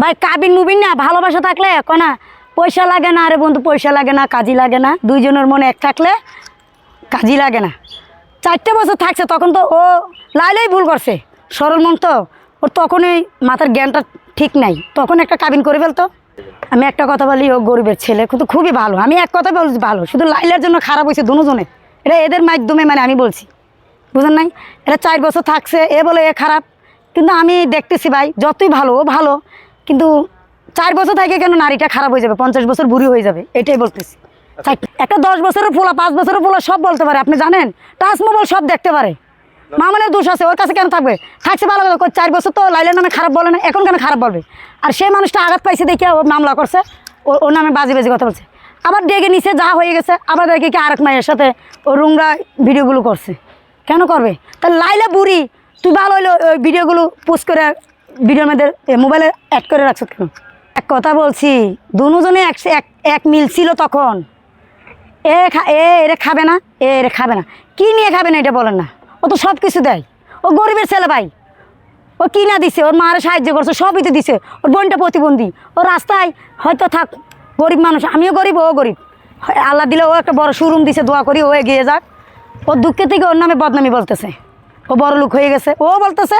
ভাই, কাবিন মুবিন না, ভালোবাসা থাকলে কনা পয়সা লাগে না আরে বন্ধু, পয়সা লাগে না, কাজই লাগে না। দুইজনের মনে এক থাকলে কাজই লাগে না। চারটে বছর থাকছে, তখন তো ও লাইলেই ভুল করছে। সরল মন তো, ওর তখনই মাথার জ্ঞানটা ঠিক নাই। তখন একটা কাবিন করে ফেলতো। আমি একটা কথা বলি, ও গরিবের ছেলে, কিন্তু খুবই ভালো। আমি এক কথা বলছি, ভালো। শুধু লাইলার জন্য খারাপ হয়েছে দুজনে। এটা এদের মাধ্যমে মানে আমি বলছি। বুঝেন নাই? এটা চার বছর থাকছে, এ বলে এ খারাপ। কিন্তু আমি দেখতেছি ভাই, যতই ভালো, ও ভালো। কিন্তু চার বছর থাকে কেন নারীটা খারাপ হয়ে যাবে? পঞ্চাশ বছর বুড়ি হয়ে যাবে। এটাই বলতেছি। চার- একটা দশ বছরের পোলা পাঁচ বছরের পোলা সব বলতে পারে। আপনি জানেন? টাচ মোবাইল সব দেখতে পারে। মামনের দোষ আছে ওর কাছে কেন থাকবে? থাকছে ভালো কই চার বছর তো লাইলের নামে খারাপ বলে না এখন কেন খারাপ বলবে? আর সেই মানুষটা আঘাত পাইছে দেখে ও মামলা করছে। ও- ওর নামে বাজে বাজি কথা বলছে। আবার ডেকে নিছে যা হয়ে গেছে আবার দেখে কি আরেক মায়ের সাথে ও রুমরা ভিডিওগুলো করছে। কেন করবে? তা লাইলা বুড়ি তুই ভালো হইল ওই ভিডিওগুলো পোস্ট করে ভিডিওর মধ্যে মোবাইলে অ্যাড করে রাখছো কেন? এক কথা বলছি, দুজনে এক এক মিল ছিল তখন। এ এ, এরে খাবে না, এ, এরে খাবে না। কি নিয়ে খাবে না এটা বলেন না। ও তো সব কিছু দেয়। ও গরিবের ছেলে ভাই। ও কি না দিছে, ওর মারে সাহায্য করছে, সবই তো দিছে। ওর বোনটা প্রতিবন্ধী। ও রাস্তায় হয়তো থাক, গরিব মানুষ, আমিও গরিব, ও গরিব। আল্লাহ দিলে ও একটা বড় শোরুম দিছে, দোয়া করি, ও এগিয়ে যাক। ও দুঃখের থেকে ওর নামে বদনামি বলতেছে। ও বড় লোক হয়ে গেছে, ও বলতেছে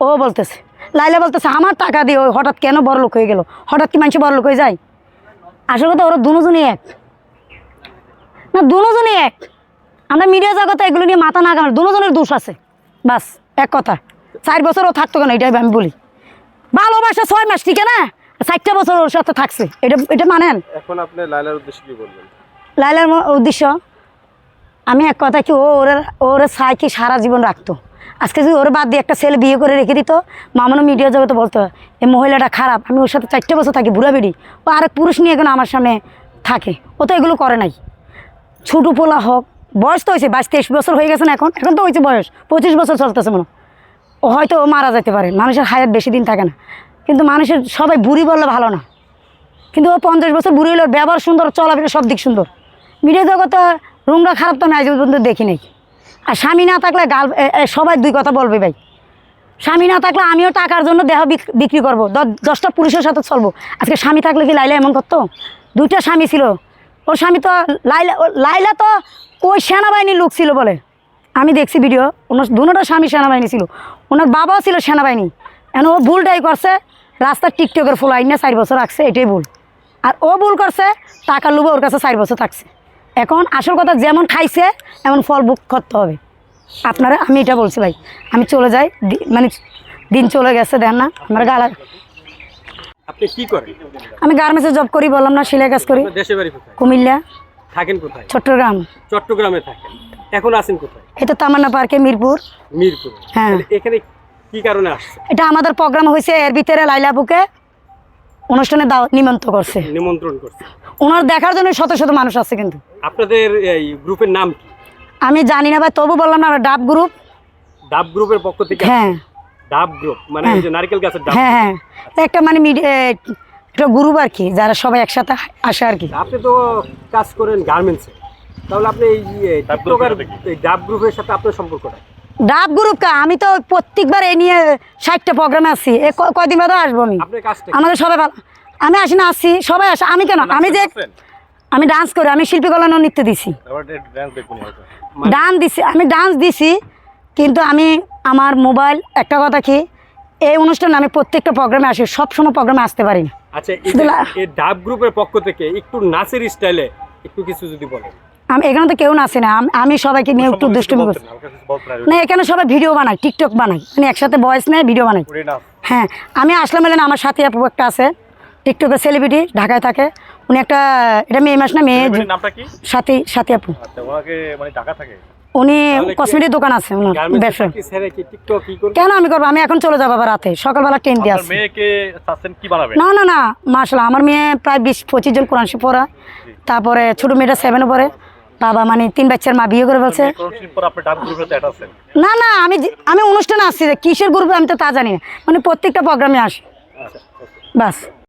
ও বলতেছে। লাইলা বলতেছে আমার টাকা দিয়ে হঠাৎ কেন বড় লোক হয়ে গেল? হঠাৎ কি মানুষ বড় লোক হয়ে যায়? আসল কথা ওরা দুজনই এক। না দুজনই এক। আমরা মিডিয়া জগতে এগুলো নিয়ে মাথা না ঘামাই দুজনের দোষ আছে। বাস এক কথা। চার বছর ও থাকতো কেন? এটাই আমি বলি। ভালোবাসা ছয় মাস ঠিক না? চারটা বছর ওর সাথে থাকছে। এটা এটা মানেন? এখন আপনি লাইলার উদ্দেশ্যে কি বলবেন? লাইলার উদ্দেশ্য? আমি এক কথা কি ও ওরে ওরে চাই কি সারা জীবন রাখতো? আজকে যদি ওর বাদ দিয়ে একটা ছেলে বিয়ে করে রেখে দিত মামানো মিডিয়া জগতে বলতো এই মহিলাটা খারাপ, আমি ওর সাথে চারটে বছর থাকি, বুড়া বেড়ি। ও আরেক পুরুষ নিয়ে এখন আমার সামনে থাকে? ও তো এগুলো করে নাই। ছোটো পোলা হোক, বয়স তো হয়েছে, বাইশ তেইশ বছর হয়ে গেছে না এখন এখন তো হয়েছে বয়স, পঁচিশ বছর চলতেছে মনে ও হয়তো ও মারা যেতে পারে, মানুষের হায়াত বেশি দিন থাকে না। কিন্তু মানুষের সবাই বুড়ি বললে ভালো না। কিন্তু ও পঞ্চাশ বছর বুড়ি হলো ব্যবহার সুন্দর, চলাফেরা সব দিক সুন্দর। মিডিয়া জগতে রুমরা খারাপ তো আমি আজ পর্যন্ত দেখি নাই। আর স্বামী না থাকলে গাল সবাই দুই কথা বলবে ভাই। স্বামী না থাকলে আমিও টাকার জন্য দেহ বিক- বিক্রি করব। দশটা পুরুষের সাথে চলবো। আজকে স্বামী থাকলে কি লাইলা এমন করতো? দুইটা স্বামী ছিল। ওর স্বামী তো লাইলা লাইলা তো ওই সেনাবাহিনীর লোক ছিল বলে? আমি দেখছি ভিডিও ওনার দুটা স্বামী সেনাবাহিনী ছিল। ওনার বাবাও ছিল সেনাবাহিনী। এখন ও ভুলটাই করছে, রাস্তার টিকটকের ফুল আইন চার বছর রাখছে, এটাই ভুল। আর ও ভুল করছে, টাকার লোভে ওর কাছে চার বছর থাকছে। এখন আসল কথা যেমন খাইছে এমন ফল বুক করতে হবে। আপনারা আমি এটা বলছি ভাই আমি চলে যাই মানে দিন চলে গেছে দেন না আমার গালা আপনি কি করেন? আমি গার্মেন্টসে জব করি বললাম না সেলাই কাজ করি। আপনার বাড়ি কোথায়? কুমিল্লা। থাকেন কোথায়? চট্টগ্রাম। চট্টগ্রামে থাকেন। এখন আছেন কোথায়? তো তামান্না পার্কে মিরপুর। মিরপুর। হ্যাঁ। এখানে কি কারণে আসছে এটা আমাদের প্রোগ্রাম হয়েছে এর ভিতরে লাইলাপুকে। অনুষ্ঠানে দাও নিমন্ত্রণ করছে। নিমন্ত্রণ করছে। ওনার দেখার জন্য শত শত মানুষ আছে কিন্তু। আপনাদের এই গ্রুপের নাম কি? আমি জানি না ভাই তবু বললাম না আমরা ডাব গ্রুপ। ডাব গ্রুপের পক্ষ থেকে? হ্যাঁ। ডাব গ্রুপ মানে ওই যে নারকেল গাছের ডাব হ্যাঁ হ্যাঁ। একটা মানে একটা গ্রুপ আর কি যারা সবাই একসাথে আসে আর কি। আপনি তো কাজ করেন গার্মেন্টসে। তাহলে আপনি এই ডাব গ্রুপের সাথে আপনার সম্পর্কটা ডাব গ্রুপ কা আমি তো প্রত্যেকবার এ নিয়ে ষাটটা প্রোগ্রামে আসছি এ ক- কয়দিন বাদে আসব আমি? আমাদের সবাই ভালো। আমি আসি না আসছি সবাই আসে। আমি কেন? আমি যে আমি ডান্স করি আমি শিল্পী কল্যাণ নৃত্য দিছি। মানে- ডান্স দিছি আমি ডান্স দিছি কিন্তু আমি আমার মোবাইল একটা কথা কি এই অনুষ্ঠানে আমি প্রত্যেকটা প্রোগ্রামে আসি সবসময় প্রোগ্রামে আসতে পারি না। আচ্ছা এই এই ডাব গ্রুপের পক্ষ থেকে একটু নাচের স্টাইলে একটু কিছু যদি বলেন। আমি এখানে তো কেউ নাচে না। আমি- সবাইকে নিয়ে একটু দুষ্টুমি করছি। না? এখানে সবাই ভিডিও বানাই টিকটক বানাই মানে একসাথে ভয়েস নেয় ভিডিও বানাই হ্যাঁ আমি আসলাম এলেন আমার সাথে আপু একটা আছে। টিকটকের সেলিব্রিটি ঢাকায় থাকে। উনি একটা এটা মেয়ে মাস না মেয়ে সাথে সাথে আপু। আচ্ছা মানে উনি কসমেটিক দোকান আছে ওনার ব্যবসা। কেন আমি করব? আমি এখন চলে যাব আবার রাতে। সকালবেলা ট্রেন দিয়ে বানাবে? না না না মার্শাল্লাহ আমার মেয়ে প্রায় বিশ পঁচিশ জন কোরআন পড়া। তারপরে ছোটো মেয়েটা সেভেনে পড়ে। বাবা মানে তিন বাচ্চার মা বিয়ে করে বলছে। না না আমি আমি অনুষ্ঠানে আসছি যে কিসের গ্রুপে আমি তো তা জানি না। মানে প্রত্যেকটা প্রোগ্রামে আসি। আচ্ছা। বাস।